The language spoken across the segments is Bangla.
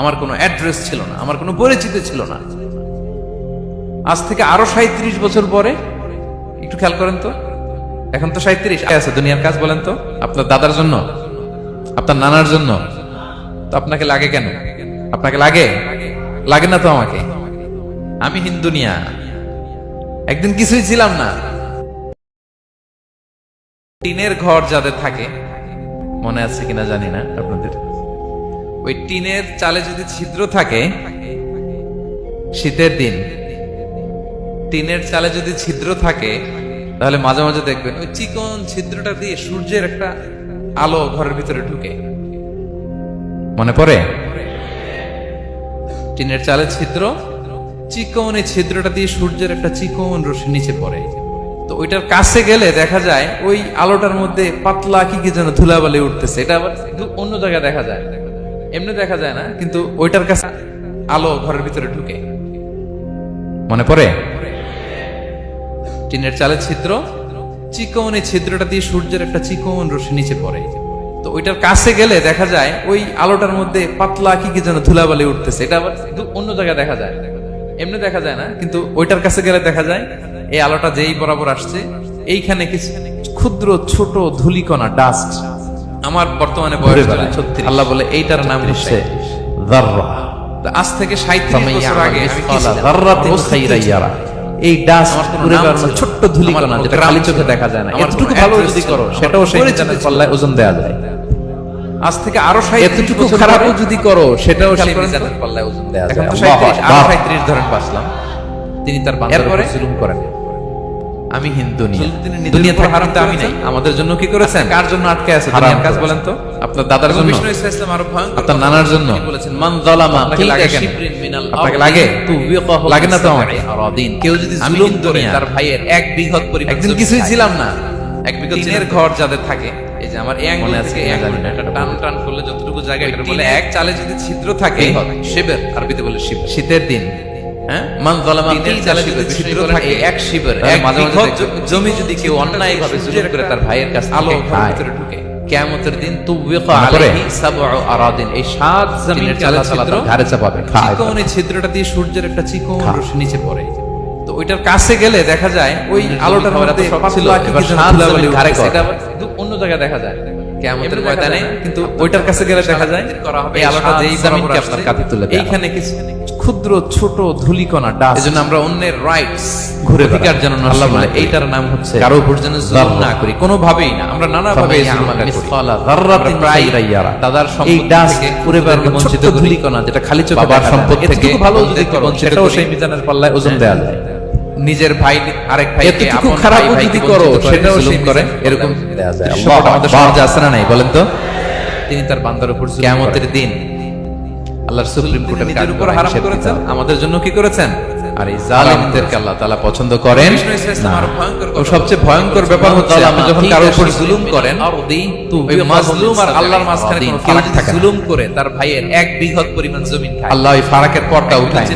আমার কোনো অ্যাড্রেস ছিল না, আমার কোনো পরিচিতি ছিল না। আজ থেকে আরও সাঁত্রিশ বছর পরে, একটু খেয়াল করেন তো, এখন তো সাঁত্রিশ আছে দুনিয়ার কাজ বলেন তো, আপনার দাদার জন্য, আপনার নানার জন্য, তো আপনাকে লাগে কেন? আপনাকে লাগে? লাগে না তো আমাকে? আমি হিন্দুনিয়া একদিন কিছুই ছিলাম না। টিনের ঘর যাদের থাকে, মনে আছে কিনা জানি না আপনাদের। ওই টিনের চালে যদি ছিদ্র থাকে, শীতের দিন, টিনের চালে যদি ছিদ্র থাকে, তাহলে মাঝে মাঝে দেখবেন ওই চিকন ছিদ্রটা দিয়ে সূর্যের একটা আলো ঘরের ভিতরে ঢুকে। মনে পড়ে? টিনের চালে ছিদ্র, চিকন এই ছিদ্রটা দিয়ে সূর্যের একটা চিকন রশ্মি নিচে পড়ে। তো ওইটার কাছে গেলে দেখা যায় ওই আলোটার মধ্যে পাতলা কি কি যেন ধুলাবালি উঠতেছে। এটা আবার অন্য জায়গায় দেখা যায়। এমনি দেখা যায় না, কিন্তু ওইটার কাছে আলো ঘরের ভিতরে ঢুকে। মনে পড়ে? টিনের চালের ছিদ্র চিকন এই ছিদ্রটা দিয়ে সূর্যের একটা চিকন রশ্মি নিচে পড়ে। তো ওইটার কাছে গেলে দেখা যায় ওই আলোটার মধ্যে পাতলা কি কি যেন ধুলাবালি উঠতেছে। এটা আবার অন্য জায়গায় দেখা যায়। এমনি দেখা যায় না, কিন্তু ওইটার কাছে গেলে দেখা যায় এই আলোটা যেই বরাবর আসছে, এইখানে কিছু ক্ষুদ্র ছোট ধুলিকণা ডাস্ট আমার বর্তমানে বয়স। ছত্রিশ আল্লাহ বলে এইটার নাম হচ্ছে আজ থেকে সাঁত্রিশ বছর আগে। এই ডাস্ট বেড়ানো ছোট্ট ধূলিকণা যেটা খালি চোখে দেখা যায় না। এতটুকু ভালো যদি করো সেটাও সেই পরিচিতি মিজানের পাল্লায় ওজন দেওয়া যায়। আজ থেকে আরও এতটুকু খারাপও যদি করো সেটাও সেই করেন তো। মিজানের পাল্লায় ওজন এখন যায়। তো আরও আকবার। সাঁত্রিশ ধরেন বাঁচলাম। তিনি তার বান্দার উপর জুলুম করেন। আমি হিন্দু নিয়ে। দুনিয়া থেকে হারাম হারামতে আমি নাই। আমাদের জন্য কি করেছেন? কার জন্য আটকে আছে? দুনিয়ার কাজ বলেন তো। আপনার দাদার জন্য? বিষ্ণু ইসলাম আরও ভয়ঙ্কর আপনার নানার জন্য? বলেছেন মান যালামা আপনাকে লাগে কেন? আপনাকে লাগে? লাগে না তো আমাকে? আরাদিন। কেউ যদি জুলুম করে তার ভাইয়ের এক বিঘত পরিমাণ একদিন কিছুই ছিলাম না। এক বিঘত টিনের ঘর যাদের থাকে এই যে আমার এই মনে আছে এটা টান টান করলে যতটুকু জায়গা এটা বলে এক চালে যদি ছিদ্র থাকে হবে। শিবের আরবিতে বলে শিব। শীতের দিন হ্যাঁ মান যালামা টিনের চালে যদি ছিদ্র থাকে এক শিবের এক মাঝে মাঝে বিঘত দেখবেন, জ- জমি যদি কেউ অন্যায় ভাবে জুলুম করে তার ভাইয়ের কাছে আলো থেকে ঘরের খায়। ভিতরে ঢুকে কিয়ামতের দিন তুবিকা আলাইহি সাবউ আরাদিন এই সাত টিনের জমিনের চালে চালা আল্লাহ ছিদ্র তাআলা ঘাড়ে চাপাবে, চিকন এই ছিদ্রটা দিয়ে সূর্যের একটা চিকন রশ্মি নিচে পড়ে তো ওইটার কাছে গেলে দেখা যায় ওই আলোটার খাবার মধ্যে শখ ছিল, এবার সাত জমিন ঘাড়ে এটা অন্য জায়গায় দেখা যায় কেয়ামতের ময়দানে কিন্তু ওইটার কাছে গেলে দেখা যায় করা হবে, এই আলোটা যেই জমিনকে আপনার কাঁধে তুলে এইখানে কিছু ক্ষুদ্র ছোট ধুলিকণা ডাস্ট এজন্য আমরা অন্যের রাইটস ঘুরে অধিকার যেন আল্লাহ বলে এইটার নাম হচ্ছে কারও উপর যেন জুলুম না করি কোনোভাবেই না। আমরা নানা ভাবে। দাদার সম্পদ থেকে ঘুরে বঞ্চিত। ধূলিকণা যেটা খালি চোখে বাবার। সম্পদ থেকে ভালো যদি করো সেটাও সেই মিজানের পাল্লায় ওজন দেওয়া যায়। নিজের ভাই আরেক ভাই এতটুকু খারাপও যদি করো সেটাও সেই করে এরকম আল্লাহু আমাদের সমাজে আছে না নাই বলেন তো? তিনি তার বান্দার উপর কিয়ামতের দিন আল্লাহর সুপ্রিম কোর্টের নিজের উপর হারাম করেছেন। আমাদের জন্য কি করেছেন? আর এই জালিমদেরকে আল্লাহ তাআলা পছন্দ করেন? না। ও সবচেয়ে ভয়ঙ্কর ব্যাপার হচ্ছে আপনি যখন কারোর উপর জুলুম করেন ওই মাজলুম আর আল্লাহর মাঝখানে কোনো ফারাক থাকে। জুলুম করে তার ভাইয়ের এক বিঘত পরিমাণ জমি খায়। আল্লাহ ওই ফারাকের পর্দা উঠায়।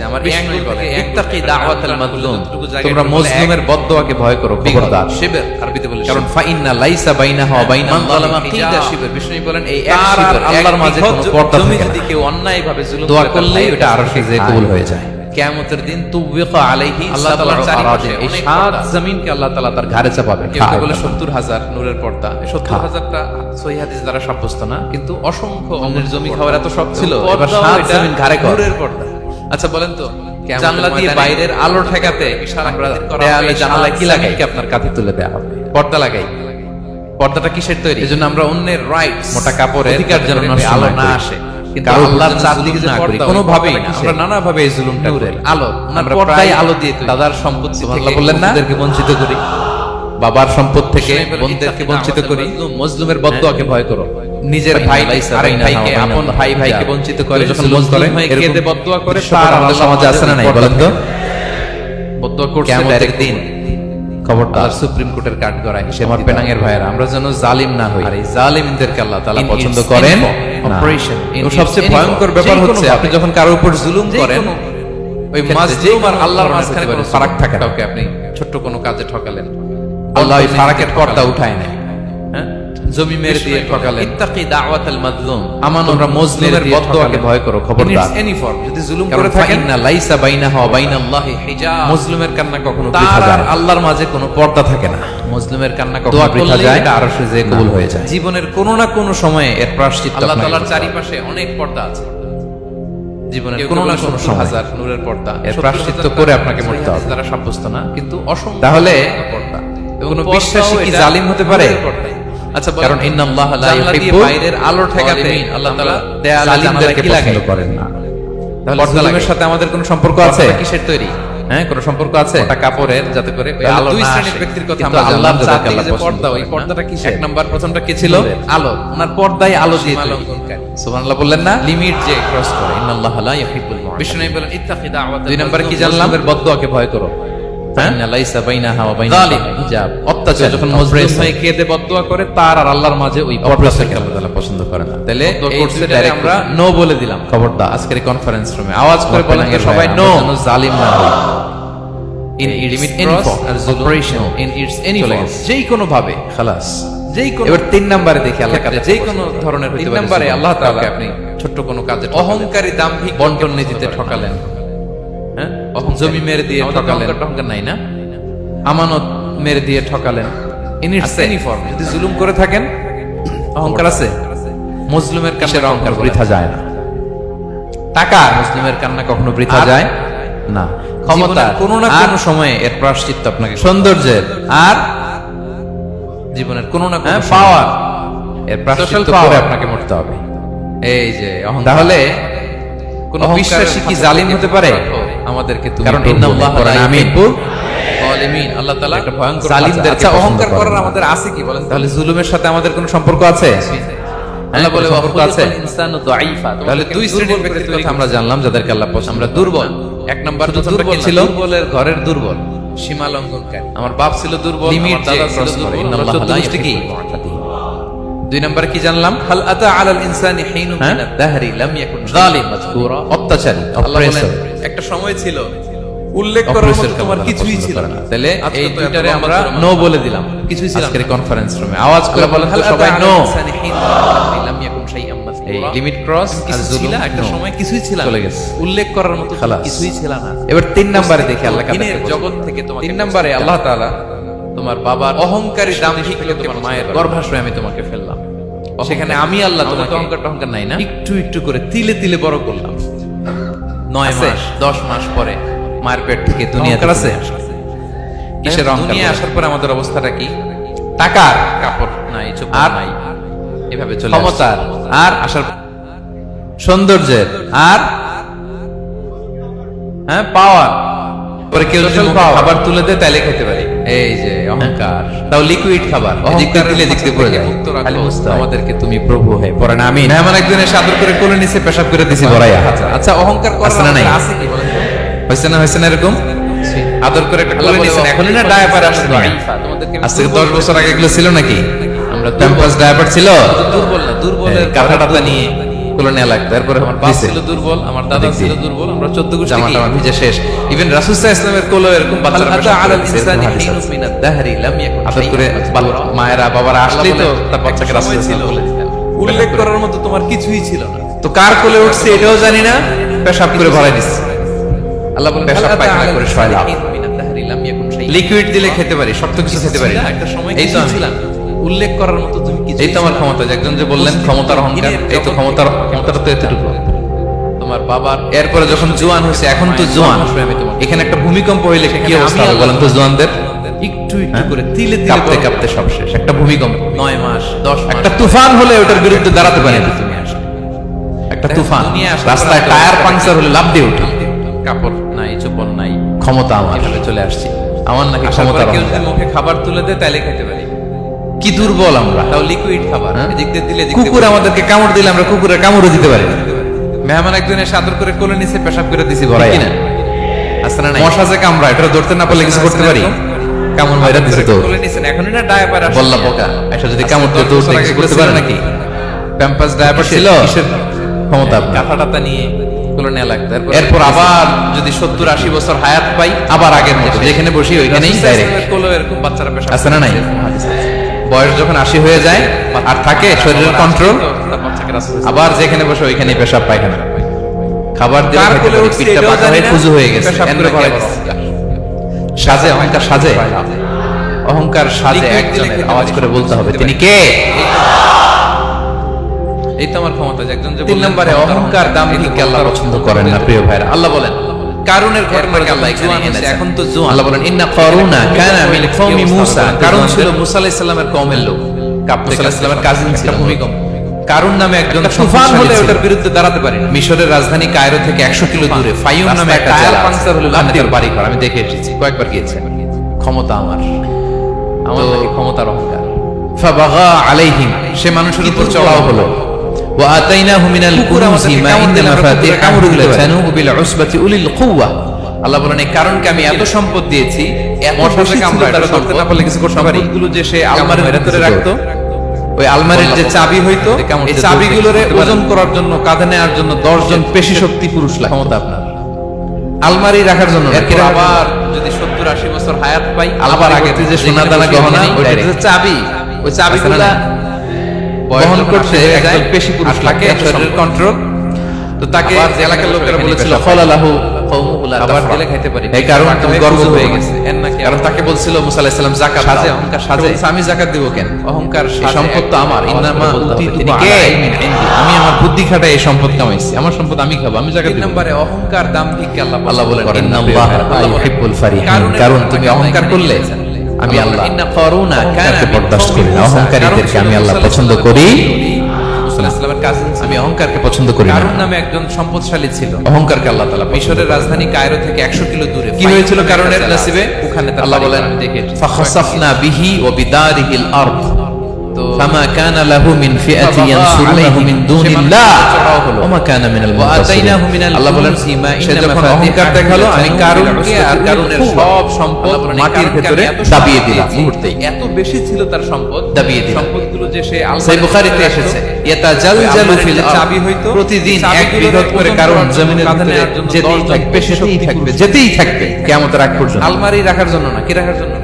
না। তো এই অ্যাঙ্গেল বলে ইত্তাকি দাওয়াতাল মাজলুম। তোমরা মজলুমের বদদোয়াকে ভয় করো খবরদার। শিবের আরবিতে বলে কারণ ফাইন্না লাইসা বাইনাহা ওয়া বাইনা কিদা শিবের বিষ্ণু বলেন এই এক তার আল্লাহর মাঝে কোনো পর্দা থাকে যদি কেউ অন্যায় জুলুম দোয়া করে তার করলেই ভাইয়ের ওটা আরও কাছে সে খায়। কবুল হয়ে যায়। কিয়ামতের দিন তুবিকা আলাইহি আল্লাহ চারিপাশে এই সাত জমিনকে আল্লাহ তাআলা তার ঘাড়ে কেউ বলে নূরের পর্দা। সত্তর। হাজারটা হাদিস দ্বারা সাব্যস্ত না কিন্তু অসংখ্য অন্যের জমি খাওয়ার এত শখ ছিল। পর্দাও এবার সাত জমিন ঘাড়ে নূরের পর্দা। আচ্ছা বলেন তো জানলা দিয়ে বাইরের আলো ঠেকাতে দেয়ালে জানালায় কি লাগাই কি আপনার কাঁধে তুলে দেওয়া হবে? পর্দা লাগাই। পর্দাটা কিসের তৈরি? এজন্য আমরা অন্যের রাইটস মোটা কাপড়ের অধিকার যেন আলো না আসে। কিন্তু কারও আল্লাহর জন্য চারদিকে জুলুম যে না পর্দা কোনোভাবেই পর্দাটা আমরা নানা ভাবে এই জুলুমটা আলো আমরা আমরা পর্দায় আলো দিয়ে। দাদার সম্পত্তি সুবহানাল্লাহ বললেন না? বঞ্চিত করি। বাবার সম্পদ থেকে বোনদেরকে বঞ্চিত করি। মজলুমের বদদোয়াকে ভয় করো। নিজের ভাই আরেক ভাইকে আপন ভাই ভাইকে বঞ্চিত করে যখন মজলুম হয়, হয়ে কেঁদে বদদোয়া করে তার আমাদের সমাজে আছে আছে না না নাই? বলেন তো? বদদোয়া করছে ডাইরেক্ট দিন। খবরদার। সুপ্রিম কোর্টের কাঠ গড়ায় আমার পেনাঙ্গের ভাইয়েরা আমরা যেন জালিম না হই। আর এই জালিমদেরকে আল্লাহ তাআলা পছন্দ করেন না। ও সবচেয়ে ভয়ঙ্কর ব্যাপার হচ্ছে আপনি যখন কারোর উপর জুলুম করেন ওই যে আর আল্লাহর মাঝখানে কোনো ফারাক। থাকে কাউকে আপনি ছোট্ট কোনো কাজে ঠকালেন আল্লাহ ওই ফারাকের পর্দা উঠায় নেয় হ্যাঁ? জমি মেরে দিয়ে ঠকালেন। ইত্তাকি দাওয়াতাল মাজলুম। আমানত তোমরা মুসলিমের বদদোয়াকে ভয় করো খবরদার। এনি ফর্ম যদি জুলুম করে থাকেন ফাইন্না লাইসা বাইনাহা ওয়া বাইনাল্লাহি হিজাব মুসলিমের কান্না কখনো বৃথা যায় আল্লাহর মাঝে কোনো পর্দা থাকে না। মুসলিমের কান্না কখনো বৃথা যায় এটা আরশে যে কবুল হয়ে যায়। জীবনের কোনো না কোনো সময়ে এর প্রায়শ্চিত্ত আল্লাহ তাআলার চারিপাশে অনেক পর্দা আছে। জীবনের কোনো না কোনো 70 সময় হাজার নূরের পর্দা। এর 70 প্রায়শ্চিত্ত করে আপনাকে মরতে হবে। দ্বারা সাব্যস্ত না কিন্তু অসংখ্য তাহলে কোনো বিশ্বাসী কি জালিম হতে পারে? আচ্ছা কারণ ইন্নাল্লাহ লা ইউহিব্বু বাইরের আলো ঠেকাতে আল্লাহ তাআলা জালিমদেরকে কি? পছন্দ করেন না। তাহলে পর্দা সাথে আমাদের কোনো সম্পর্ক আছে? কিসের তৈরি? হ্যাঁ কোনো সম্পর্ক আছে? ওটা কাপড়ের যাতে করে ওই আলো দুই শ্রেণির ব্যক্তির কথা আমরা আল্লাহ পছন্দ পছন্দ ওই পর্দাটা কিসের? এক নাম্বার প্রথমটা কি ছিল? আলো। ওনার পর্দায় আলো দিয়ে। সুবহানাল্লাহ বললেন না? লিমিট যে ক্রস করে। ইন্নাল্লাহ লা ইউহিব্বুল মুআতাদিন বিষ্ণু বলেন ইত্তাকি দাওয়াতাল দুই নাম্বার কি। জানলাম? বদদোয়াকে ভয় করো। হ্যাঁ? ফাইন্না লাইসা বাইনাহা ওয়া জালিম। বাইনাল্লাহি হিজাব। অত্যাচার যখন মজলুম হয়ে কেঁদে বদদোয়া করে তার আর আল্লাহর মাঝে ওই পর্দা আল্লাহ তাআলা পছন্দ করে না? তাহলে বদদোয়া এই করছে দুইটারে direct আমরা নো বলে দিলাম। খবরদার। আজকের কনফারেন্স রুমে আওয়াজ করে বলেন সবাই নো জালিম না in its any form operation in its any form যেই কোনো ভাবে খালাস। যেই কোনো এবার তিন নম্বরে দেখি আল্লাহ ক্ষেত্রে, কাছে যেই কোনো ধরনের তিন নম্বরে আল্লাহ তাআলা আপনি ছোট্ট কোনো কাজে অহংকারী দাম্ভিক বন্টন নীতিতে ঠকালেন। জমি মেরে দিয়ে ঠকালেন। নাই না? আমানত মেরে দিয়ে ঠকালেন। যদি জুলুম করে থাকেন অহংকার আছে। মুসলিমের কান্না অহংকার বৃথা যায় না। টাকা মুসলিমের কান্না কখনো বৃথা যায় না। ক্ষমতা। কোনো না কোনো সময়ে এর প্রাশ্চিত্য আপনাকে সৌন্দর্যের। আর জীবনের কোনো না কোনো হ্যাঁ। পাওয়ার এর প্রাশ্চিত্য করে আপনাকে মরতে হবে। এই যে তাহলে কোন বিশ্বাসী কি জালিম হতে পারে। আমাদেরকে তুমি কারণ প্রভু ইন্নাল্লাহ বলে লা আমিন। ইউহিব্বু জালিমিন আল্লাহ তাআলা একটা ভয়ঙ্কর জালিমদেরকে আচ্ছা, অহংকার করার আমাদের আছে কি বলেন তাহলে জুলুমের সাথে আমাদের কোনো সম্পর্ক আছে? আল্লাহ বলে সম্পর্ক আছে? ইনসানু দাঈফা তাহলে দুই শ্রেণির ব্যক্তির কথা আমরা জানলাম যাদেরকে আল্লাহ পছন্দ আমরা দুর্বল। এক নাম্বার দুর্বল ছিল দুর্বলের ঘরের দুর্বল সীমা লঙ্ঘনকারী আমার বাপ ছিল দুর্বল দাদা ছিল দুর্বল। ইন্নাল্লাহ লা। দুই নম্বরে কি জানলাম? হাল আতা আলাল ইনসানি হিনুম হ্যাঁ? মিনাদ দাহরি লাম ইয়াকুন জালিম মাযকুরা। অত্যাচারী oppressor। একটা সময় ছিল। উল্লেখ করার মতো তোমার কিছুই ছিল না। তাহলে এই দুইটারে আমরা নো বলে দিলাম। কিছুই ছিল আজকের কনফারেন্স রুমে আওয়াজ করে বলেন তো সবাই নো এই লিমিট ক্রস আর জুলুম একটা সময় কিছুই ছিল চলে গেছে। উল্লেখ করার মতো কিছুই ছিল না। এবার তিন নম্বরে দেখি আল্লাহ দিনের জগৎ থেকে তোমাকে তিন নম্বরে আল্লাহ তাআলা তোমার বাবার অহংকারী দাম্ভিক থেকে লোককে তোমার মায়ের গর্ভাশয়ে আমি তোমাকে ফেললাম। সেখানে আমি আল্লাহ তোমাকে অহংকার টহংকার নাই না? একটু একটু করে তিলে তিলে বড় করলাম। নয় মাস দশ মাস পরে মায়ের পেট থেকে দুনিয়া আছে? কিসের দুনিয়া আসার পরে আমাদের অবস্থাটা কি? টাকার। কাপড় নাই আর নাই। এভাবে চলে ক্ষমতার। আর আসার সৌন্দর্যের। আর হ্যাঁ পাওয়ার। পরে কেউ খাবার তুলে দেয় তাহলে খেতে পারি। এই যে অহংকার। তাও লিকুইড খাবার অহংকারের দিলে দিয়ে পড়ে যায়। আমাদেরকে তুমি প্রভু হে পরে না আমি মেহমান একজন এসে আদর করে কোলে নিচে পেশাব করে দিছি বড়াইয়া। আচ্ছা অহংকার করার আছে না নাই? আছে কি বলেন? তো? হয়েছে না হয়েছে না এরকম? আদর করে একটা কোলে নিছেন। এখনই না ডায়াপার আসছে না আজ থেকে দশ বছর আগে এগুলো ছিল নাকি? আমরা প্যাম্পাস ডায়াপার ছিল? দুর্বল না দুর্বলের কাঁথা টাথা নিয়ে। কোলে নেওয়া লাগতো এরপরে আমার বাপ ছিল দুর্বল আমার দাদা ছিল দুর্বল আমরা চোদ্দ গোষ্ঠী জামা টামা ভিজে শেষ। ইভেন রাসুসাহ ইসলামের কোলো এরকম বাচ্চারা হাল আতা পেশাব করে আলাল দিছে, ইনসানি এরকম হাদিস হিনুম আছে। মিনাদ দাহরি লাম ইয়াকুন আদর করে শাইআন বাল- মাযকুরা। মায়েরা বাবারা আসলেই তো তার বাচ্চাকে একটা ছিল, ছিল উল্লেখ করার মতো তোমার কিছুই ছিল না। তো কার কোলে উঠছে এটাও জানি না পেশাব করে ভরাই দিচ্ছে আল্লাহ বলেন পেশাব পায়খানা করে শোয় লিকুইড দিলে খেতে পারি শক্ত কিছু খেতে পারি না। একটা সময় এই তো ছিলাম উল্লেখ করার মতো তুমি কিছু এই তো আমার ক্ষমতা একজন যে বললেন ক্ষমতার অহংকার এই তো ক্ষমতার ক্ষমতাটা তো এতটুকু। তোমার বাবার এরপরে যখন জোয়ান হয়েছে এখন তো জোয়ান। এখানে একটা ভূমিকম্প হইলে কি অবস্থা হবে বলেন তো জোয়ানদের? একটু একটু হ্যাঁ? করে তিলে তিলে কাঁপতে কাঁপতে সব শেষ। একটা ভূমিকম্প। নয় মাস দশ একটা তুফান হলে ওটার বিরুদ্ধে দাঁড়াতে পারে তুমি একটা তুফান। রাস্তায় টায়ার পাংচার হলে লাভ দিয়ে উঠি। কাপড় নাই চোপড় নাই। ক্ষমতা আমার। চলে আসছি। আমার নাকি পরে কেউ মুখে খাবার তুলে দেয় তাহলে খেতে পারি। কি দুর্বল আমরা? তাও লিকুইড খাবার। হ্যাঁ? দিয়ে দিলে কুকুর আমাদেরকে কামড় দিলে আমরা কুকুরের কামড়ও দিতে পারি। মেহমান একজন এসে আদর করে কোলে নিচে পেশাব করে দিছি ভরাই ঠিক না? আছে না মশা যে কামড়া এটা ধরতে না পারলে কিছু করতে পারি? কামড় মাইরা দিছে তো। কোলে নিছেন এখনই না ডায়াপার বললা পোকা এটা যদি কামড় উঠতে কিছু করতে পারে নাকি? প্যাম্পাস ডায়াপার ছিল ক্ষমতা? নিয়ে লাগতো। এরপর আবার যদি সত্তর আশি বছর হায়াত পাই আবার আগের মতো। যেখানে বসি ওইখানেই ডাইরেক্ট এরকম বাচ্চারা আছে না নাই? বয়স যখন আশি হয়ে যায় আর থাকে শরীরের কন্ট্রোল আবার যেখানে বসে ওইখানে পেশাব পায়খানা। খাবার দিলে পিঠটা হয়ে না, হয়ে গেছে। সাজে অহংকার সাজে। অহংকার সাজে একজনের আওয়াজ করে বলতে হবে তিনি কে? এই তো আমার ক্ষমতা একজন তিন নম্বরে অহংকার দাম আল্লাহ পছন্দ করেন না প্রিয় ভাইরা। আল্লাহ বলেন কারুনের ঘটনাকে আল্লাহ এখানে এনেছেন। এখন তো জোয়ান। আল্লাহ বলেন ইন্না কারুনা কানা মিন কওমি অবস্থা মূসা হবে? কারণ জোয়ানদের? ছিল মুসা আলাইহিস সালামের কওমের লোক কাপ্ত আলাইহিস সালামের কাজিন ছিল ভূমিকম্প। কারুন নামে একজন তুফান হলে ওটার বিরুদ্ধে দাঁড়াতে পারি না। মিশরের রাজধানী কায়রো থেকে একশো কিলো দূরে নামে একটা জেলা পাংচার হলে ওখানে বাড়ি ঘর আমি দেখে এসেছি কয়েকবার গিয়েছে ক্ষমতা আমার আমার ক্ষমতার অহংকার ফাবাগা আলাইহিম সে মানুষের উপর চড়াও হলো وآتيناه من কুকুর الكنوز আমাদেরকে ما কামড় إن দিলে আমরা কুকুরে مفاتيحه কামড় দিতে পারি। لتنوء بالعصبة أولي القوة আল্লাহ বলেন এই কারণকে আমি এত সম্পদ দিয়েছি এত মশা বেশি থেকে ছিল আমরা তার এটা ধরতে সম্পদ, না পারলে কিছু করতে পারি? সম্পদগুলো যে সে কামড় আলমারির মেরে ভিতরে দিত। রাখতো ওই আলমারির যে চাবি হইতো যে কামড় এই দিয়ে চাবিগুলোরে ধরতে পারেন। ওজন করার জন্য কাঁধে নেওয়ার জন্য দশ জন পেশি শক্তি পুরুষ লাগতো ক্ষমতা আপনার আলমারি রাখার জন্য না, এরপর কিরা- আবার যদি সত্তর আশি বছর হায়াত পাই আবার আগে যে সোনা দানা গহনা ওইটা ওইটা যে চাবি ওই চাবিগুলা না? বহন করতে একজন পেশি পুরুষ লাগে শরীরের কন্ট্রোল তো তাকে এলাকার লোকেরা বলেছিল খলালাহু খাবার। দিলে খাইতে পারি। এই কারণ তুমি গর্ব হয়ে গেছে। কারণ তাকে বলছিল মুসা আলাইহিস সালাম যাকাত সাজে, অহংকার সাজে। আমি যাকাত দিব কেন? অহংকার সম্পদ তো আমার। ইন্নামা উতিতু? আমি আমার বুদ্ধি খাটাই এই সম্পদ কামাইছি। আমার সম্পদ আমি খাব আমি যাকাত দিব। নম্বরে অহংকার দাম ভিক্ষে আল্লাহ আল্লাহ বলেন ইন্নাল্লাহ ইউহিব্বুল ফারিহিন। কারণ তুমি অহংকার করলে। আমি আল্লাহ তাকে বরদাস্ত করি না অহংকারীদেরকে আমি আল্লাহ পছন্দ করি। আমি অহংকারকে পছন্দ করি কারণ নামে একজন সম্পদশালী ছিল। অহংকারকে আল্লাহ তাআলা মিশরের রাজধানী কায়রো থেকে 100 কিলো দূরে। কি হয়েছিল কারণের নসিবে? ওখানে আল্লাহ বলেন দেখে ফাখাসাফনা বিহি ওয়া বিদারিহিল আরদ। সম্পদ দাবিয়ে সম্পদ যে সে এসেছে প্রতিদিন যেতেই থাকবে যেতেই আলমারি রাখার জন্য না কি রাখার জন্য?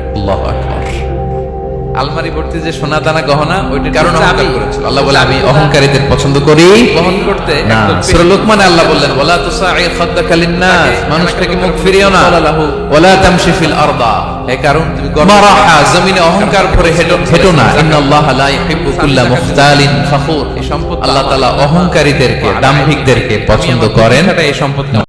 আলমারি ভর্তি যে সোনা দানা গহনা ওইটার কারণ অহংকার করেছিল। আল্লাহ বলে আমি অহংকারীদের পছন্দ করি। বহন করতে সূরা লোকমানে আল্লাহ বললেন ওয়ালা তুসাঈ খাদ্দাকা লিন-নাস। মানুষ থেকে মুখ ফিরিও না। ওয়ালা তামশি ফিল আরদা। এই কারণ তুমি গর্ব মারাহা জমিনে অহংকার করে হেঁটো হেঁটো না। ইন্নাল্লাহ লা ইউহিব্বু কুল্লা মুখতালিন ফাখুর। এই সম্পদ আল্লাহ। তাআলা অহংকারীদেরকে দাম্ভিকদেরকে পছন্দ করেন। এটা এই সম্পদ